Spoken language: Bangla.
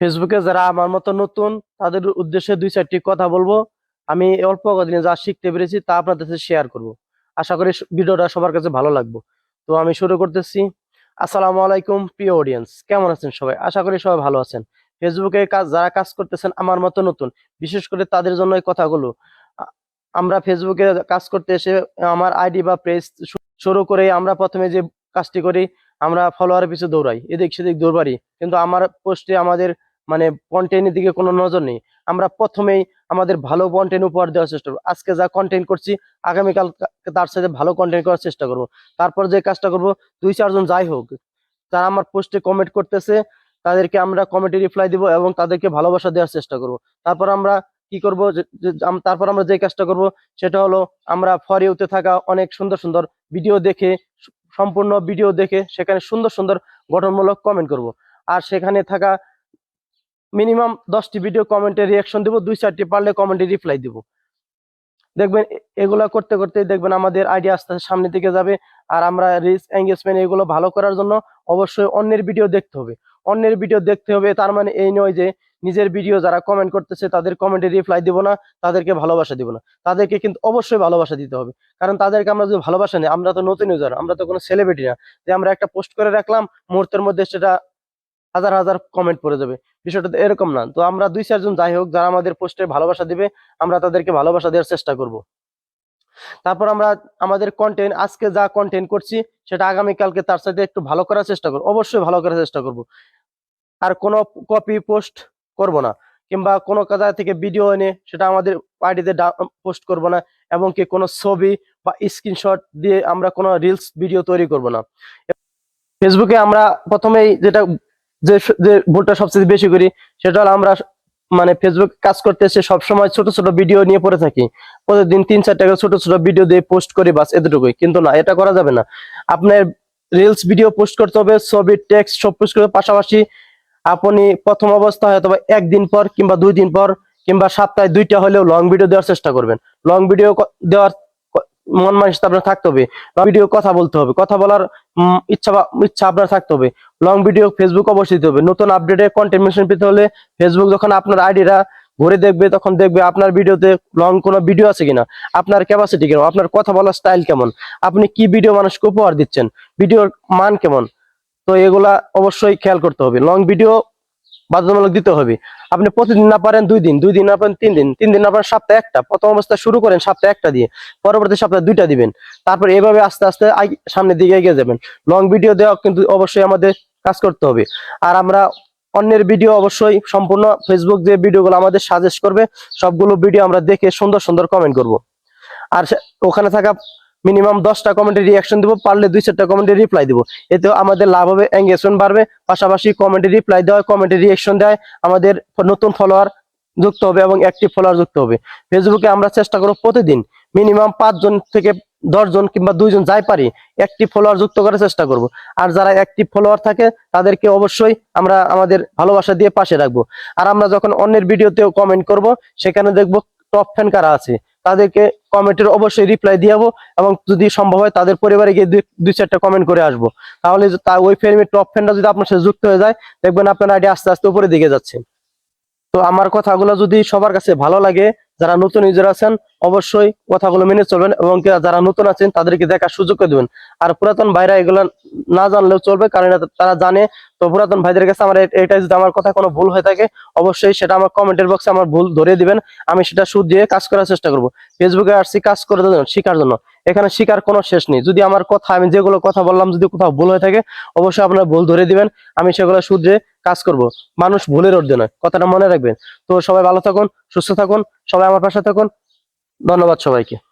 ফেসবুকে যারা আমার মতো নতুন, তাদের উদ্দেশ্যে দুই চারটি কথা বলব। আমি অল্প কদিনে যা শিখতে পেরেছি তা আপনাদের সাথে শেয়ার করব। আশা করি ভিডিওটা সবার কাছে ভালো লাগবে। তো আমি শুরু করতেছি। আসসালামু আলাইকুম, প্রিয় অডিয়েন্স কেমন আছেন সবাই? আশা করি সবাই ভালো আছেন। ফেসবুকে কাজ, যারা কাজ করতেছেন আমার মতো নতুন, বিশেষ করে তাদের জন্য এই কথাগুলো। আমরা ফেসবুকে কাজ করতে এসে আমার আইডি বা পেজ শুরু করে আমরা প্রথমে যে কাজটি করি, আমরা ফলোয়ারের পিছু দৌড়াই, এদিক সেদিক দৌড়াই কিন্তু আমার পোস্টে আমাদের মানে কন্টেন্টের দিকে কোনো নজর নেই। আমরা প্রথমেই আমাদের ভালো কন্টেন্ট উপহার দেওয়ার চেষ্টা করব। আজকে যা কন্টেন্ট করছি, আগামীকাল তার সাথে ভালো কন্টেন্ট করার চেষ্টা করব। তারপর যে কাজটা করব, দুই চারজন যাই হোক তারা আমার পোস্টে কমেন্ট করতেছে, তাদেরকে আমরা কমেন্টে রিপ্লাই দিব এবং তাদেরকে ভালোবাসা দেওয়ার চেষ্টা করব। তারপর আমরা কি করব তারপর আমরা যে কাজটা করব, সেটা হলো আমরা ফর ইউতে থাকা অনেক সুন্দর সুন্দর ভিডিও দেখে সম্পূর্ণ ভিডিও দেখে সেখানে সুন্দর সুন্দর গঠনমূলক কমেন্ট করব। আর সেখানে থাকা মিনিমাম দশটি ভিডিও কমেন্টে রিয়াকশন দেবো, দুই চারটি পারলে কমেন্টে রিপ্লাই দিব। দেখবেন এগুলা করতে করতে দেখবেন আমাদের আইডিয়া আস্তে আস্তে সামনের দিকে যাবে, আর আমরা রিচ এঙ্গেজমেন্ট এগুলো ভালো করার জন্য অবশ্যই অন্যের ভিডিও দেখতে হবে। অন্যের ভিডিও দেখতে হবে, তার মানে এই নয় যে নিজের ভিডিও যারা কমেন্ট করতেছে, তাদের কমেন্টে রিপ্লাই দিব না, তাদেরকে ভালোবাসা দিব না। তাদেরকে কিন্তু অবশ্যই ভালোবাসা দিতে হবে, কারণ তাদেরকে আমরা যদি ভালোবাসা নিই, আমরা তো নতুন ইউজার আমরা তো কোনো সেলিব্রিটি না। যে আমরা একটা পোস্ট করে রাখলাম, মুহূর্তের মধ্যে সেটা হাজার হাজার কমেন্ট পড়ে যাবে। বিষয়টা এরকম না। তো আমরা দুই চারজন যাই হোক, যারা আমাদের পোস্টে ভালোবাসা দিবে, আমরা তাদেরকে ভালোবাসা দেওয়ার চেষ্টা করব। তারপর আমরা আমাদের কন্টেন্ট আজকে যা কন্টেন্ট করছি, সেটা আগামীকালকে তার সাথে একটু ভালো করার চেষ্টা করব। অবশ্যই ভালো করার চেষ্টা করব। আর কোনো কপি পোস্ট করব না, কিংবা কোনো কাজা থেকে ভিডিও এনে সেটা আমাদের আইডিতে পোস্ট করব না এবং কি কোনো ছবি বা স্ক্রিনশট দিয়ে আমরা কোনো রিলস ভিডিও তৈরি করব না। ফেসবুকে আমরা প্রথমেই যেটা যে যে ভুলটা সবচেয়ে বেশি করি, সেটা হলো আমরা মানে ফেসবুক কাজ করতে এসে সবসময় ছোট ছোট ভিডিও নিয়ে পড়ে থাকি। প্রতিদিন তিন চার টাকা ছোট ছোট ভিডিও দিয়ে পোস্ট করি বাস এতটুকুই। কিন্তু না, এটা করা যাবে না। আপনার রিলস ভিডিও পোস্ট করতে হবে, ছবি টেক্সট সব পোস্ট করতে পাশাপাশি আপনি প্রথম অবস্থা হয়তো একদিন পর কিংবা দুই দিন পর কিংবা সপ্তাহে দুইটা হলেও লং ভিডিও দেওয়ার চেষ্টা করবেন। লং ভিডিও দেওয়ার মন মানসিকতা আপনার থাকতে হবে। ভিডিও কথা বলতে হবে। কথা বলার ইচ্ছা বা- ইচ্ছা আপনার থাকতে হবে। লং ভিডিও ফেসবুক অবশ্যই দিতে হবে। নতুন আপডেটে কন্টেন্ট মেনশন পেতে হলে ফেসবুক যখন আপনার আইডিটা ঘুরে দেখবে, তখন দেখবে আপনার ভিডিওতে লং কোনো ভিডিও আছে কিনা, আপনার ক্যাপাসিটি কেমন আপনার কথা বলার স্টাইল কেমন, আপনি কি ভিডিও মানুষকে উপহার দিচ্ছেন ভিডিওর মান কেমন, তো এগুলা অবশ্যই খেয়াল করতে হবে। লং ভিডিও বাধ্যতামূলক দিতে হবে। আপনি প্রতিদিন না পারেন দুই দিন দুই দিন না পারেন তিন দিন তিন দিন না পারেন সপ্তাহে একটা। প্রথম অবস্থায় শুরু করেন সপ্তাহে একটা দিয়ে, পরবর্তী সপ্তাহে দুইটা দিবেন। তারপর এভাবে আস্তে আস্তে সামনের দিকে এগিয়ে যাবেন। লং ভিডিও দেওয়া কিন্তু অবশ্যই আমাদের কাজ করতে হবে। আর আমরা অন্যের ভিডিও অবশ্যই সম্পূর্ণ ফেসবুক যে ভিডিওগুলো আমাদের সাজেস্ট করবে, সবগুলো ভিডিও আমরা দেখে সুন্দর সুন্দর কমেন্ট করব। আর ওখানে থাকা মিনিমাম দশটা কমেন্টে রিয়াকশন দিব, পারলে দুই চারটা কমেন্টে রিপ্লাই দিব। এতে আমাদের লাভ হবে এঙ্গেজমেন্ট বাড়বে, পাশাপাশি কমেন্টে রিপ্লাই দেওয়া কমেন্টে রিয়াকশন দেয়, আমাদের নতুন ফলোয়ার যুক্ত হবে এবং অ্যাক্টিভ ফলোয়ার যুক্ত হবে। ফেসবুকে আমরা চেষ্টা করব প্রতিদিন মিনিমাম পাঁচজন থেকে দশজন কিংবা দুইজন যাই পারি অ্যাক্টিভ ফলোয়ার যুক্ত করার চেষ্টা করব। আর যারা অ্যাক্টিভ ফলোয়ার থাকে, তাদেরকে অবশ্যই আমরা আমাদের ভালোবাসা দিয়ে পাশে রাখব। আর আমরা যখন অন্যের ভিডিওতেও কমেন্ট করব, সেখানে দেখব টপ ফ্যান কারা আছে, তাদেরকে কমেন্টের অবশ্যই রিপ্লাই দিয়াবো এবং যদি সম্ভব হয় তাদের পরিবারে গিয়ে দুই- চারটা কমেন্ট করে আসব। তাহলে ওই ফিল্মের টপ ফ্যানটা যদি আপনার সাথে যুক্ত হয়ে যায়, দেখবেন আপনার আইডি আস্তে আস্তে উপরে দিকে যাচ্ছে। তো আমার কথাগুলো যদি সবার কাছে ভালো লাগে, যারা নতুন ইউজার আছেন, অবশ্যই কথাগুলো মেনে চলবেন এবং যারা নতুন আছেন, তাদেরকে দেখার সুযোগ করে দেবেন। আর পুরাতন ভাইরা এগুলো না জানলেও চলবে, কারণ তারা জানে তো পুরাতন ভাইদের কাছে আমার এ- এটাই যদি আমার কথা কোনো ভুল হয়ে থাকে, অবশ্যই সেটা আমার কমেন্টের বক্সে আমার ভুল ধরে দিবেন। আমি সেটা সুদ দিয়ে কাজ করার চেষ্টা করব। ফেসবুকে আসছি কাজ করে শেখার জন্য। এখানে শেখার কোনো শেষ নেই। যদি আমার কথা, আমি যেগুলো কথা বললাম, যদি কোথাও ভুল হয়ে থাকে, অবশ্যই আপনারা ভুল ধরে দিবেন। আমি সেগুলো শুধরে কাজ করব। মানুষ ভুলের অর্ধে নয় কথাটা মনে রাখবেন। তো সবাই ভালো থাকুন, সুস্থ থাকুন, সবাই আমার পাশে থাকুন। ধন্যবাদ সবাইকে।